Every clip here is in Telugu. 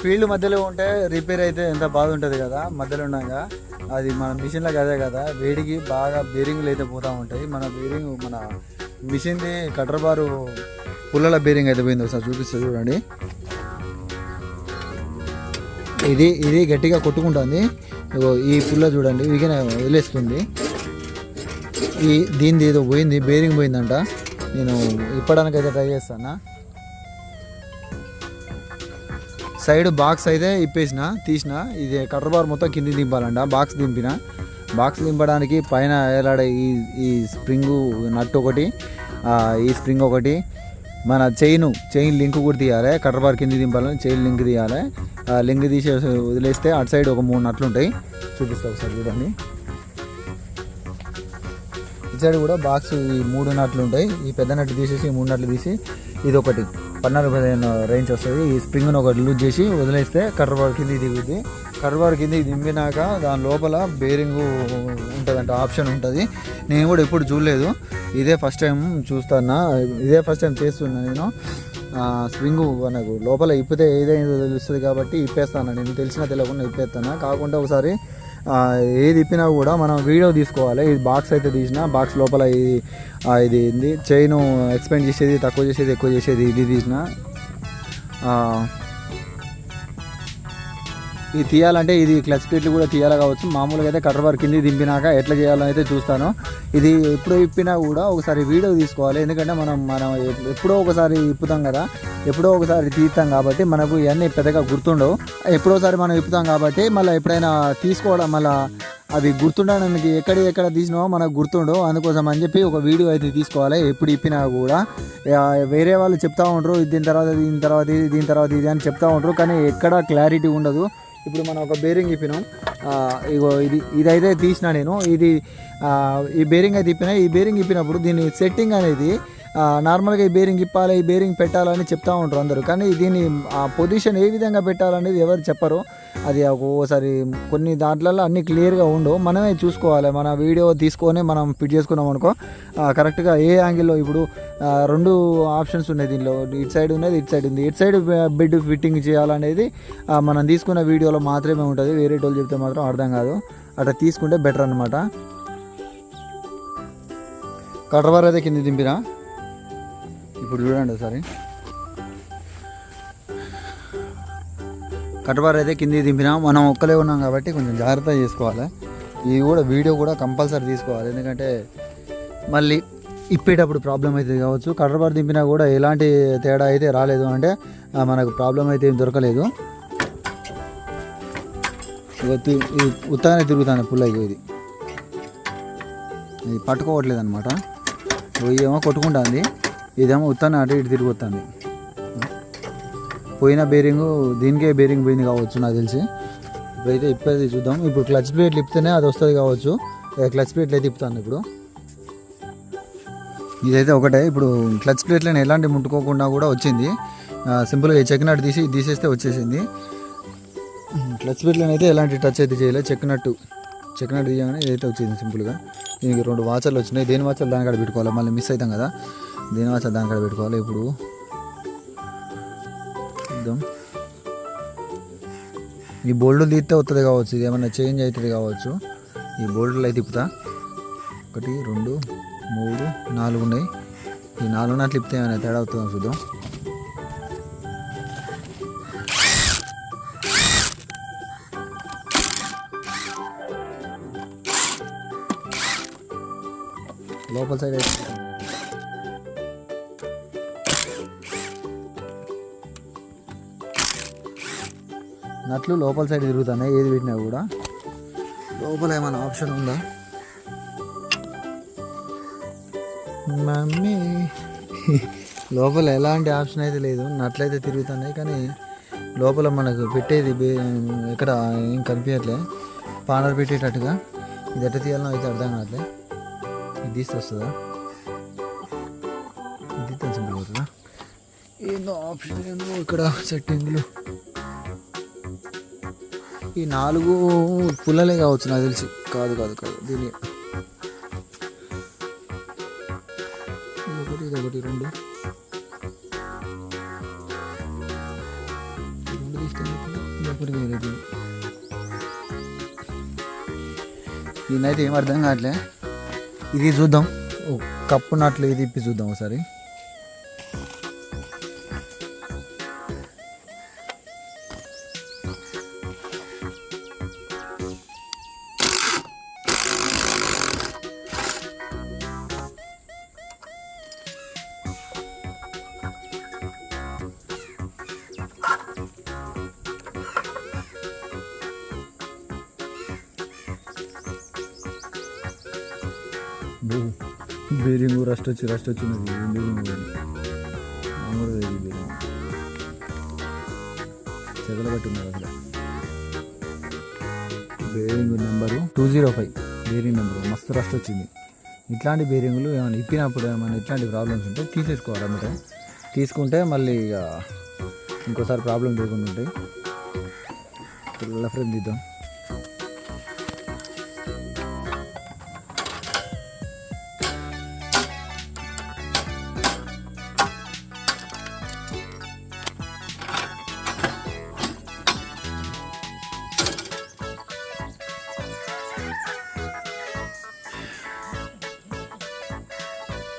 ఫీల్డ్ మధ్యలో ఉంటే రిపేర్ అయితే ఎంత బాధ ఉంటుంది కదా మధ్యలో ఉన్నాక అది మన మిషన్లకు అదే కదా వేడికి బాగా బేరింగ్లు అయితే పోతూ ఉంటాయి. మన బేరింగ్ మన మిషన్ది కటర్ బారు పుల్లల బేరింగ్ అయితే పోయింది ఒకసారి చూపిస్తుంది చూడండి. ఇది ఇది గట్టిగా కొట్టుకుంటుంది. ఈ పుల్ల చూడండి ఇక వదిలేస్తుంది ఈ దీనిది ఏదో పోయింది బేరింగ్ పోయిందంట. నేను ఇప్పడానికి అయితే ట్రై చేస్తానా? సైడ్ బాక్స్ అయితే ఇప్పేసిన తీసిన. ఇది కటర్ బార్ మొత్తం కింది దింపాలంట. బాక్స్ దింపిన. బాక్స్ దింపడానికి పైన ఏలాడే ఈ ఈ స్ప్రింగు నట్ ఒకటి ఈ స్ప్రింగ్ ఒకటి. మన చైన్ చైన్ లింక్ కూడా తీయాలి. కటర్ బార్ కింది దింపాలని చైన్ లింక్ తీయాలి. లింక్ తీసి వదిలేస్తే అటు సైడ్ ఒక మూడు నట్లు ఉంటాయి. చూపిస్తా ఒకసారి చూడండి. ఇటు సైడ్ కూడా బాక్స్ ఈ మూడు నట్లు ఉంటాయి. ఈ పెద్ద నట్లు తీసేసి మూడు నట్లు తీసి ఇది ఒకటి పద్నాలుగు పదిహేను రేంజ్ వస్తుంది. ఈ స్ప్రింగ్ను ఒకటి లూజ్ చేసి వదిలేస్తే కర్రబార్ కింద దిగుద్ది. కర్రబార్ కింది దింపినాక దాని లోపల బేరింగ్ ఉంటుందంట ఆప్షన్ ఉంటుంది. నేను కూడా ఎప్పుడు చూడలేదు. ఇదే ఫస్ట్ టైం చూస్తానా ఇదే ఫస్ట్ టైం చేస్తున్నా నేను. స్ప్రింగ్ మనకు లోపల ఇప్పితే ఏదైనా తెలుస్తుంది కాబట్టి ఇప్పేస్తాను. నేను తెలిసినా తెలియకుండా ఇప్పేస్తాను. కాకుండా ఒకసారి ఏది ఇప్పినా కూడా మనం వీడియో తీసుకోవాలి. ఇది బాక్స్ అయితే తీసిన బాక్స్ లోపల ఇది ఇది ఏంది చైన్ ఎక్స్పెండ్ చేసేది తక్కువ చేసేది ఎక్కువ చేసేది ఇది తీసిన ఇది తీయాలంటే ఇది క్లచ్ ప్లేట్లు కూడా తీయాలి కావచ్చు. మామూలుగా అయితే కటర్ వర్క్ కింది దింపినాక ఎట్లా చేయాలో అయితే చూస్తాను. ఇది ఎప్పుడు ఇప్పినా కూడా ఒకసారి వీడియో తీసుకోవాలి. ఎందుకంటే మనం మనం ఎప్పుడో ఒకసారి ఇప్పుతాం కదా. ఎప్పుడో ఒకసారి తీస్తాం కాబట్టి మనకు ఇవన్నీ పెద్దగా గుర్తుండవు. ఎప్పుడోసారి మనం ఇప్పుతాం కాబట్టి మళ్ళీ ఎప్పుడైనా తీసుకోవడం మళ్ళీ అవి గుర్తుండడానికి ఎక్కడ ఎక్కడ తీసినావో మనకు గుర్తుండవు. అందుకోసం అని చెప్పి ఒక వీడియో అయితే తీసుకోవాలి. ఎప్పుడు ఇప్పినా కూడా. వేరే వాళ్ళు చెప్తా ఉంటారు దీని తర్వాత దీని తర్వాత ఇది దీని తర్వాత ఇది అని చెప్తా ఉంటారు కానీ ఎక్కడ క్లారిటీ ఉండదు. ఇప్పుడు మనం ఒక బేరింగ్ ఇప్పినాం. ఇగో ఇది ఇదైతే తీసిన నేను. ఇది ఈ బేరింగ్ అయితే ఇప్పిన ఈ బేరింగ్ ఇప్పినప్పుడు దీని సెట్టింగ్ అనేది నార్మల్గా ఈ బేరింగ్ ఇప్పాలి ఈ బేరింగ్ పెట్టాలని చెప్తా ఉంటారు అందరూ. కానీ దీని ఆ పొజిషన్ ఏ విధంగా పెట్టాలనేది ఎవరు చెప్పరు. అది ఒక్కోసారి కొన్ని దాంట్లలో అన్ని క్లియర్గా ఉండవు. మనమే చూసుకోవాలి. మన వీడియో తీసుకొని మనం ఫిట్ చేసుకున్నాం అనుకో కరెక్ట్గా ఏ యాంగిల్లో ఇప్పుడు రెండు ఆప్షన్స్ ఉన్నాయి దీనిలో. ఇటు సైడ్ ఉన్నది ఇటు సైడ్ ఉంది. ఇటు సైడ్ బెడ్ ఫిట్టింగ్ చేయాలనేది మనం తీసుకున్న వీడియోలో మాత్రమే ఉంటుంది. వేరే వాళ్ళు చెప్తే మాత్రం అర్థం కాదు. అట్లా తీసుకుంటే బెటర్ అనమాట కటర్బార్ అయితే కింద దింపినా ఇప్పుడు చూడండి ఒకసారి. కటబార్ అయితే కింది దింపినా మనం ఒక్కలే ఉన్నాం కాబట్టి కొంచెం జాగ్రత్త చేసుకోవాలి. ఇది కూడా వీడియో కూడా కంపల్సరీ తీసుకోవాలి. ఎందుకంటే మళ్ళీ ఇప్పేటప్పుడు ప్రాబ్లం అయితే కావచ్చు. కటబార్ దింపినా కూడా ఎలాంటి తేడా అయితే రాలేదు అంటే మనకు ప్రాబ్లం అయితే ఏం దొరకలేదు. ఇది ఉత్తగానే తిరుగుతాను పుల్లకి ఇది. ఇది పట్టుకోవట్లేదు అనమాట ఏమో కొట్టుకుంటుంది. ఇదేమో ఉత్తాన్ని అటు ఇటు తిరుగుతుంది పోయిన బేరింగ్ దీనికే బేరింగ్ పోయింది కావచ్చు నాకు తెలిసి. ఇప్పుడైతే ఇప్పేది చూద్దాం. ఇప్పుడు క్లచ్ ప్లేట్లు ఇప్పితేనే అది వస్తుంది కావచ్చు. క్లచ్ ప్లేట్లు అయితే ఇప్పుతాను ఇప్పుడు. ఇదైతే ఒకటే. ఇప్పుడు క్లచ్ ప్లేట్లను ఎలాంటి ముట్టుకోకుండా కూడా వచ్చింది. సింపుల్గా చెక్కినట్టు తీసి తీసేస్తే వచ్చేసింది. క్లచ్ ప్లేట్లను అయితే ఎలాంటి టచ్ అయితే చేయలేదు చెక్కినట్టు చెక్కినట్టు తీయగానే ఇదైతే వచ్చింది సింపుల్గా దీనికి రెండు వాచర్లు వచ్చినాయి. దేని వాచర్లు? దాని కాడ పెట్టుకోవాలి? మళ్ళీ మిస్ అవుతాం కదా. దీని వాచర్ దాని కాడ పెట్టుకోవాలి ఇప్పుడు. చూద్దాం ఈ బోల్డ్లు తీస్తే వస్తుంది కావచ్చు ఇది ఏమైనా చేంజ్ అవుతుంది కావచ్చు. ఈ బోల్డ్లు అయితే తిప్పుతా. ఒకటి రెండు మూడు నాలుగు ఉన్నాయి. ఈ నాలుగు నాట్లు తిప్పితే ఏమైనా తేడా అవుతుందో చూద్దాం. లోపల సైడ్ అయితే నట్లు లోపల సైడ్ తిరుగుతున్నాయి. ఏది పెట్టినా కూడా. లోపల ఏమైనా ఆప్షన్ ఉందా? మమ్మీ. లోపల ఎలాంటి ఆప్షన్ అయితే లేదు. నట్లయితే తిరుగుతున్నాయి కానీ లోపల మనకు పెట్టేది ఇక్కడ ఎక్కడ ఏం కనిపించట్లే. పానర్ పెట్టేటట్టుగా. ఇది ఎట్ట తీయాలనో అయితే అర్థం కావట్లే. ఇది తీస్తే వస్తుందా ఇది తెలిసి ఏందో ఆప్షన్ ఏందో ఇక్కడ సెట్టింగ్లు. ఈ నాలుగు పుల్లలే కావచ్చు నాకు తెలిసి. కాదు కాదు కాదు. దీని ఒకటి ఇది ఒకటి రెండు. రెండు దీన్నైతే ఏం అర్థం కావట్లే. ఇది చూద్దాం. ఓ కప్పు నాట్లు ఇది ఇప్పి చూద్దాం ఒకసారి. బేరింగ్ రస్ట్ వచ్చి రస్ట్ వచ్చినది బేరింగ్ మామూలు బేరింగ్ చెదల పట్టున్నది అసలు bearing number two zero five bearing number మస్తు రస్ట్ వచ్చింది. ఇట్లాంటి బేరింగ్లు ఏమైనా ఇప్పినప్పుడు ఏమైనా ఇట్లాంటి ప్రాబ్లమ్స్ ఉంటే తీసేసుకోవాలి అన్నమాట. తీసుకుంటే మళ్ళీ ఇక ఇంకోసారి ప్రాబ్లం లేకుండా ఉంటాయి. పిల్లల ఫ్రెండ్ ఇద్దాం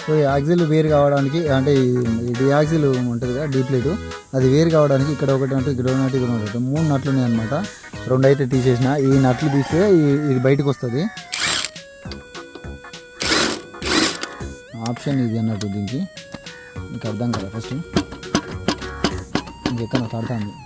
సో ఈ యాక్సిల్ వేరు కావడానికి అంటే ఇది యాక్సిల్ ఉంటుంది కదా డీప్లేటు అది వేరు కావడానికి ఇక్కడ ఒకటి అంటే ఇక్కడ ఒకటి ఇక్కడ ఒకటి మూడు నట్లు ఉన్నాయి అనమాట రెండు అయితే తీసేసిన. ఈ నట్లు తీస్తే ఈ- ఇది బయటకు వస్తుంది. ఆప్షన్ ఇది అన్నట్టు దీనికి. ఇంకా అర్థం కదా ఫస్ట్. ఇంకెక్కడ కడతాను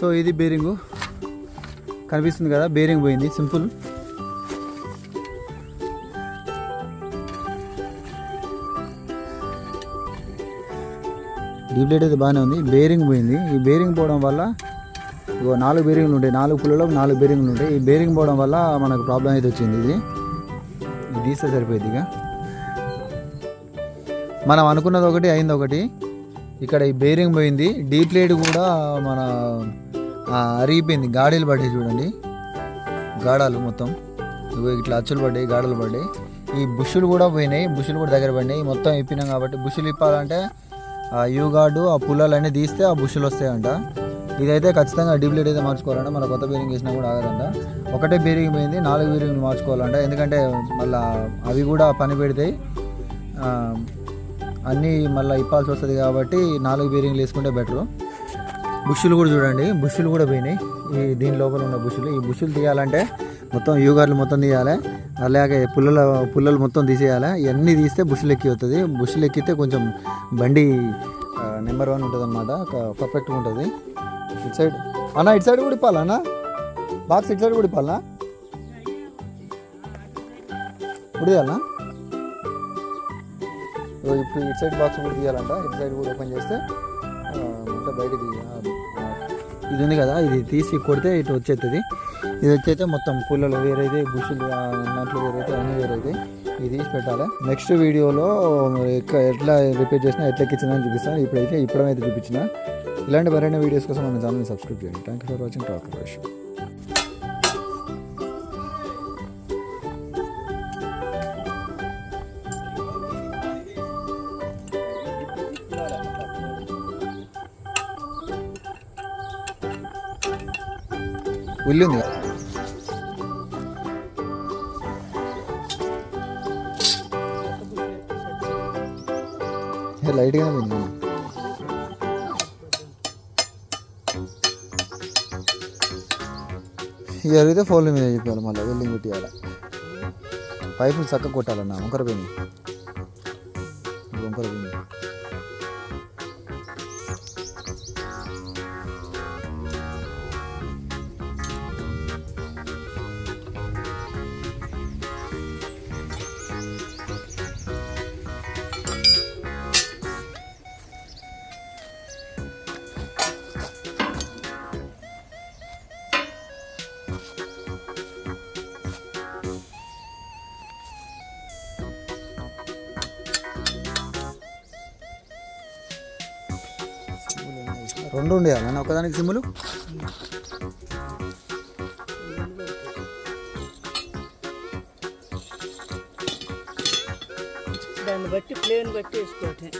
సో ఇది బేరింగు. కనిపిస్తుంది కదా బేరింగ్ పోయింది సింపుల్. డీప్లేట్ అయితే బాగానే ఉంది బేరింగ్ పోయింది. ఈ బేరింగ్ పోవడం వల్ల ఇగో నాలుగు బేరింగ్లు ఉంటాయి నాలుగు పుల్లలో నాలుగు బేరింగ్లు ఉంటాయి. ఈ బేరింగ్ పోవడం వల్ల మనకు ప్రాబ్లం అయితే వచ్చింది ఇది. ఇది తీస్తే సరిపోయింది ఇక. మనం అనుకున్నది ఒకటి అయింది ఒకటి. ఇక్కడ ఈ బేరింగ్ పోయింది. డీప్లేట్ కూడా మన అరిగిపోయింది. గాడీలు పడ్డాయి చూడండి. గాడాలు మొత్తం. ఇగో ఇట్లా అచ్చులు పడ్డాయి గాడలు పడ్డాయి. ఈ బుషులు కూడా పోయినాయి బుషులు కూడా దగ్గర పడినాయి. మొత్తం ఇప్పినాం కాబట్టి బుషులు ఇప్పాలంటే ఆ యూ గాడు ఆ పుల్లలన్నీ తీస్తే ఆ బుషులు వస్తాయంట. ఇదైతే ఖచ్చితంగా డ్యూప్లేట్ అయితే మార్చుకోవాలంటే. మన కొత్త బేరింగ్ వేసినా కూడా ఆగదంట. ఒకటే బీరింగ్ పోయింది నాలుగు బీరింగ్లు మార్చుకోవాలంట. ఎందుకంటే మళ్ళీ అవి కూడా పని పెడతాయి. అన్నీ మళ్ళీ ఇప్పాల్సి వస్తుంది కాబట్టి నాలుగు బీరింగ్లు వేసుకుంటే బెటరు. బుషులు కూడా చూడండి. బుషులు కూడా పోయినాయి. ఈ దీని లోపల ఉన్న బుష్లు. ఈ బుష్లు తీయాలంటే మొత్తం యూగార్లు మొత్తం తీయాలి. అలాగే పుల్లల పుల్లలు మొత్తం తీసేయాలి. ఇవన్నీ తీస్తే బుష్లు ఎక్కి అవుతుంది బుష్లు ఎక్కితే కొంచెం బండి నెంబర్ వన్ ఉంటుంది అనమాట పర్ఫెక్ట్గా ఉంటుంది. ఇటు సైడ్. అన్న ఇటు సైడ్ కూడా ఇప్పాలా అన్న? బాక్స్ ఇటు సైడ్ కూడా ఇప్పాలా? ఇప్పుడు తీయాలనా ఇప్పుడు ఇటు సైడ్ బాక్స్ కూడా తీయాలంట. ఇటు సైడ్ కూడా ఓపెన్ చేస్తే బయట తీయాలి బయటకి ఇది ఉంది కదా ఇది తీసి కొడితే ఇటు వచ్చేస్తుంది ఇది వచ్చైతే మొత్తం పూలలో వేరైతే బుషులు ఆ, నట్లు వేరైతే అన్నీ వేరైతే ఇది తీసి పెట్టాలి. నెక్స్ట్ వీడియోలో ఎట్లా రిపేర్ చేసినా ఎట్లా ఎక్కించినా అని చూపిస్తాను. ఇప్పుడైతే ఇప్పుడైతే చూపించిన. ఇలాంటి మరైన వీడియోస్ కోసం మన ఛానల్ని సబ్స్క్రైబ్ చేయండి. Thank you for watching talk Ramesh ఉల్లి కదా లైట్గానే పోయింది అన్న. ఇక అడిగితే ఫోన్ల మీద చెప్పాలి మళ్ళీ వెల్డింగ్ పెట్టేయాలి. పైపులు చక్క కొట్టాలన్న వంకర పోయింది ఇది వంకర పోయింది రెండు ఉండేయాలి ఒకదానికి సిమ్ములు? దాన్ని బట్టి ప్లేన్ బట్టి వేసుకోవటం